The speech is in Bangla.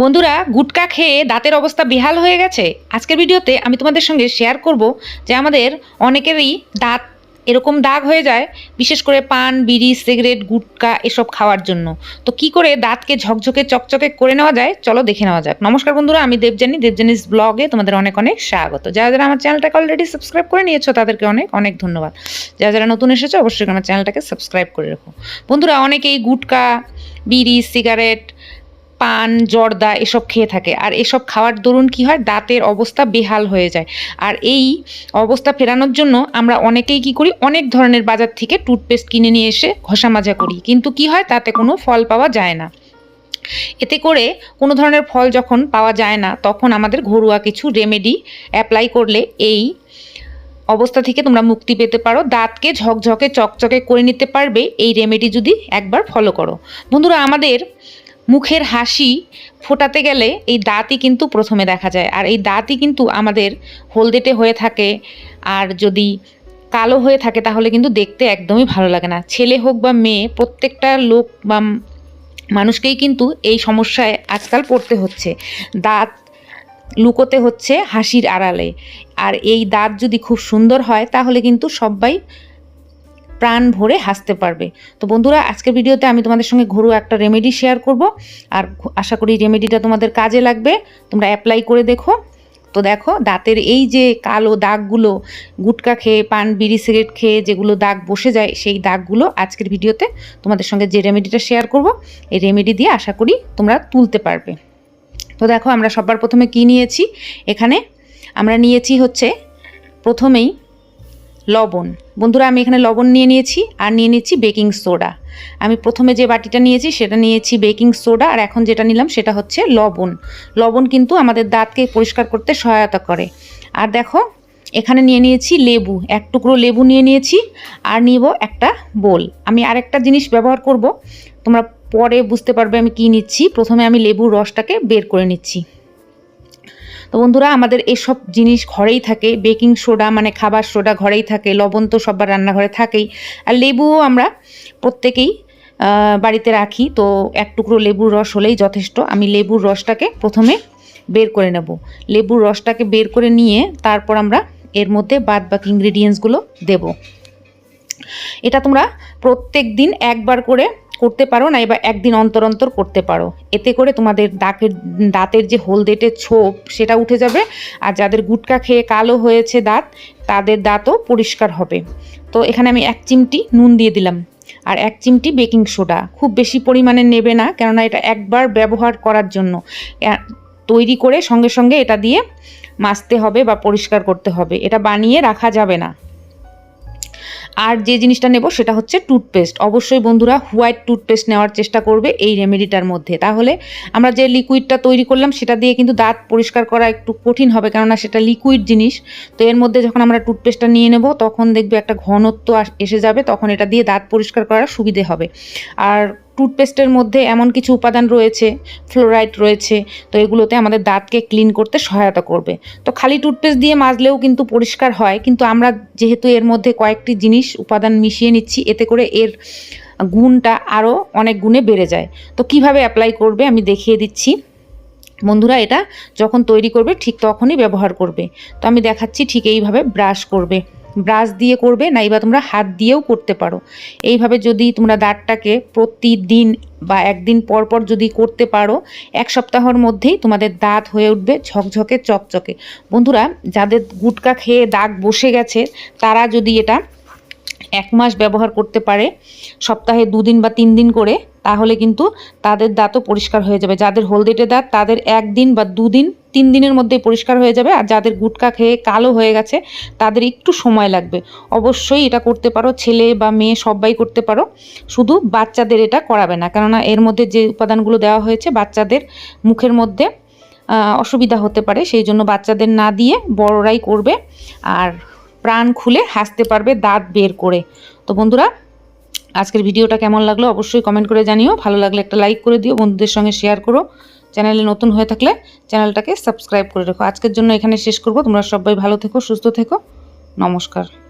বন্ধুরা, গুটকা খেয়ে দাঁতের অবস্থা বেহাল হয়ে গেছে? আজকের ভিডিওতে আমি তোমাদের সঙ্গে শেয়ার করব যে আমাদের অনেকেরই দাঁত এরকম দাগ হয়ে যায়, বিশেষ করে পান, বিড়ি, সিগারেট, গুটকা এসব খাওয়ার জন্য। তো কি করে দাঁতকে ঝকঝকে, চকচকে করে নেওয়া যায়? চলো দেখে নেওয়া যাক। নমস্কার বন্ধুরা, আমি দেবজানি দেবজানিস ব্লগে তোমাদের অনেক অনেক স্বাগত। যারা যারা আমার চ্যানেলটাকে অলরেডি সাবস্ক্রাইব করে নিয়েছো, তাদেরকে অনেক অনেক ধন্যবাদ। যারা যারা নতুন এসেছ, অবশ্যই আমার চ্যানেলটাকে সাবস্ক্রাইব করে রাখো। বন্ধুরা, অনেকেই গুটকা, বিড়ি, সিগারেট পান, জর্দা এসব খেয়ে থাকে। আর এসব খাওয়ার দরুন কি হয়? দাঁতের অবস্থা বেহাল হয়ে যায়। আর এই অবস্থা ফেরানোর জন্য আমরা অনেকেই কি করি? অনেক ধরনের বাজার থেকে টুথপেস্ট কিনে নিয়ে এসে ঘষা মাজা করি। কিন্তু কি হয়? তাতে কোনো ফল পাওয়া যায় না। এতে করে কোনো ধরনের ফল যখন পাওয়া যায় না, তখন আমাদের ঘরোয়া কিছু রেমেডি অ্যাপ্লাই করলে এই অবস্থা থেকে তোমরা মুক্তি পেতে পারো। দাঁতকে ঝকঝকে, চকচকে করে নিতে পারবে। এই রেমেডি যদি একবার ফলো করো। বন্ধুরা, আমাদের মুখের হাসি ফোটাতে গেলে এই দাঁতই কিন্তু প্রথমে দেখা যায়। আর এই দাঁতই কিন্তু আমাদের হলদেটে হয়ে থাকে। আর যদি কালো হয়ে থাকে তাহলে কিন্তু দেখতে একদমই ভালো লাগে না। ছেলে হোক বা মেয়ে, প্রত্যেকটা লোক বা মানুষকেই কিন্তু এই সমস্যায় আজকাল পড়তে হচ্ছে। দাঁত লুকোতে হচ্ছে হাসির আড়ালে। আর এই দাঁত যদি খুব সুন্দর হয় তাহলে কিন্তু সবাই প্রাণ ভরে হাসতে পারবে। তো বন্ধুরা, আজকের ভিডিওতে আমি তোমাদের সঙ্গে ঘরোয়া একটা রেমেডি শেয়ার করব। আর আশা করি রেমেডিটা তোমাদের কাজে লাগবে। তোমরা অ্যাপ্লাই করে দেখো। তো দেখো, দাঁতের এই যে কালো দাগগুলো, গুটকা খেয়ে, পান, বিড়ি, সিগারেট খেয়ে যেগুলো দাগ বসে যায়, সেই দাগগুলো আজকের ভিডিওতে তোমাদের সঙ্গে যে রেমেডিটা শেয়ার করব, এই রেমেডি দিয়ে আশা করি তোমরা তুলতে পারবে। তো দেখো, আমরা সবার প্রথমে কি নিয়েছি? এখানে আমরা নিয়েছি হচ্ছে প্রথমেই লবণ। বন্ধুরা, আমি এখানে লবণ নিয়ে নিয়েছি আর নিয়ে নিচ্ছি বেকিং সোডা। আমি প্রথমে যে বাটিটা নিয়েছি, সেটা নিয়েছি বেকিং সোডা আর এখন যেটা নিলাম, সেটা হচ্ছে লবণ। লবণ কিন্তু আমাদের দাঁতকে পরিষ্কার করতে সহায়তা করে। আর দেখো, এখানে নিয়ে নিয়েছি লেবু। এক টুকরো লেবু নিয়ে নিয়েছি আর নিব একটা বোল। আমি আরেকটা জিনিস ব্যবহার করব। তোমরা পরে বুঝতে পারবে আমি কি নিচ্ছি। প্রথমে আমি লেবুর রসটাকে বের করে নিচ্ছি। তো বন্ধুরা, আমাদের এসব জিনিস ঘরেই থাকে। বেকিং সোডা মানে খাবার সোডা ঘরেই থাকে। লবণ তো সবার রান্নাঘরে থাকেই। আর লেবুও আমরা প্রত্যেকেই বাড়িতে রাখি। তো এক টুকরো লেবুর রস হলেই যথেষ্ট। আমি লেবুর রসটাকে প্রথমে বের করে নেব। লেবুর রসটাকে বের করে নিয়ে তারপর আমরা এর মধ্যে বাদ বাকি ইনগ্রিডিয়েন্টসগুলো দেব। এটা তোমরা প্রত্যেক দিন একবার করে করতে পারো না, এবার একদিন অন্তর অন্তর করতে পারো। এতে করে তোমাদের দাঁতের দাঁতের যে হলদেটে ছোপ, সেটা উঠে যাবে। আর যাদের গুটকা খেয়ে কালো হয়েছে দাঁত, তাদের দাঁতও পরিষ্কার হবে। তো এখানে আমি এক চিমটি নুন দিয়ে দিলাম। আর এক চিমটি বেকিং সোডা। খুব বেশি পরিমাণে নেবে না, কেননা এটা একবার ব্যবহার করার জন্য। তৈরি করে সঙ্গে সঙ্গে এটা দিয়ে মাজতে হবে বা পরিষ্কার করতে হবে। এটা বানিয়ে রাখা যাবে না। আর যে জিনিসটা নেব সেটা হচ্ছে টুথপেস্ট। অবশ্যই বন্ধুরা হোয়াইট টুথপেস্ট নেওয়ার চেষ্টা করবে এই রেমেডিটার মধ্যে। তাহলে আমরা যে লিকুইডটা তৈরি করলাম সেটা দিয়ে কিন্তু দাঁত পরিষ্কার করা একটু কঠিন হবে কেননা সেটা লিকুইড জিনিস। তো এর মধ্যে যখন আমরা টুথপেস্টটা নিয়ে নেব তখন দেখবে একটা ঘনত্ব এসে যাবে, তখন এটা দিয়ে দাঁত পরিষ্কার করার সুবিধে হবে। আর টুথপেস্টের মধ্যে এমন কিছু উপাদান রয়েছে ফ্লোরাইড রয়েছে, তো এগুলোতে আমাদের দাঁতকে ক্লিন করতে সহায়তা করবে। তো খালি টুথপেস্ট দিয়ে মাজলেও কিন্তু পরিষ্কার হয়, কিন্তু আমরা যেহেতু এর মধ্যে কয়েকটি জিনিস, উপাদান মিশিয়ে নিচ্ছি, এতে করে এর গুণটা আরও অনেক গুণে বেড়ে যায়। তো কীভাবে অ্যাপ্লাই করবে আমি দেখিয়ে দিচ্ছি। বন্ধুরা, এটা যখন তৈরি করবে, ঠিক তখনই ব্যবহার করবে। তো আমি দেখাচ্ছি ঠিক এইভাবে ব্রাশ করবে। ব্রাশ দিয়ে করবে, নাইবা তোমরা হাত দিয়েও করতে পারো। এইভাবে যদি তোমরা দাঁতটাকে প্রতিদিন বা একদিন পর পর যদি করতে পারো, এক সপ্তাহের মধ্যেই তোমাদের দাঁত হয়ে উঠবে ঝকঝকে, চকচকে। বন্ধুরা, যাদের গুটকা খেয়ে দাগ বসে গেছে, তারা যদি এটা এক মাস ব্যবহার করতে পারে, সপ্তাহে দুদিন বা তিন দিন করে, তাহলে কিন্তু তাদের দাঁতও পরিষ্কার হয়ে যাবে। যাদের হলদেটে দাঁত, তাদের একদিন বা দুদিন তিন দিনের মধ্যে পরিষ্কার হয়ে যাবে আর যাদের গুটকা খেয়ে কালো হয়ে গেছে, তাদের একটু সময় লাগবে। অবশ্যই এটা করতে পারো, ছেলে বা মেয়ে সবাই করতে পারো। শুধু বাচ্চাদের এটা করাবে না, কেননা এর মধ্যে যে উপাদানগুলো দেওয়া হয়েছে বাচ্চাদের মুখের মধ্যে অসুবিধা হতে পারে। সেই জন্য বাচ্চাদের না দিয়ে বড়রাই করবে আর প্রাণ খুলে হাসতে পারবে, দাঁত বের করে। তো বন্ধুরা আজকের ভিডিওটা কেমন লাগল অবশ্যই কমেন্ট করে জানিও। ভালো লাগলে একটা লাইক করে দিও, বন্ধুদের সঙ্গে শেয়ার করো। চ্যানেলে নতুন হয়ে থাকলে চ্যানেলটাকে সাবস্ক্রাইব করে রেখো। আজকের জন্য এখানে শেষ করব। তোমরা সবাই ভালো থেকো, সুস্থ থেকো। নমস্কার।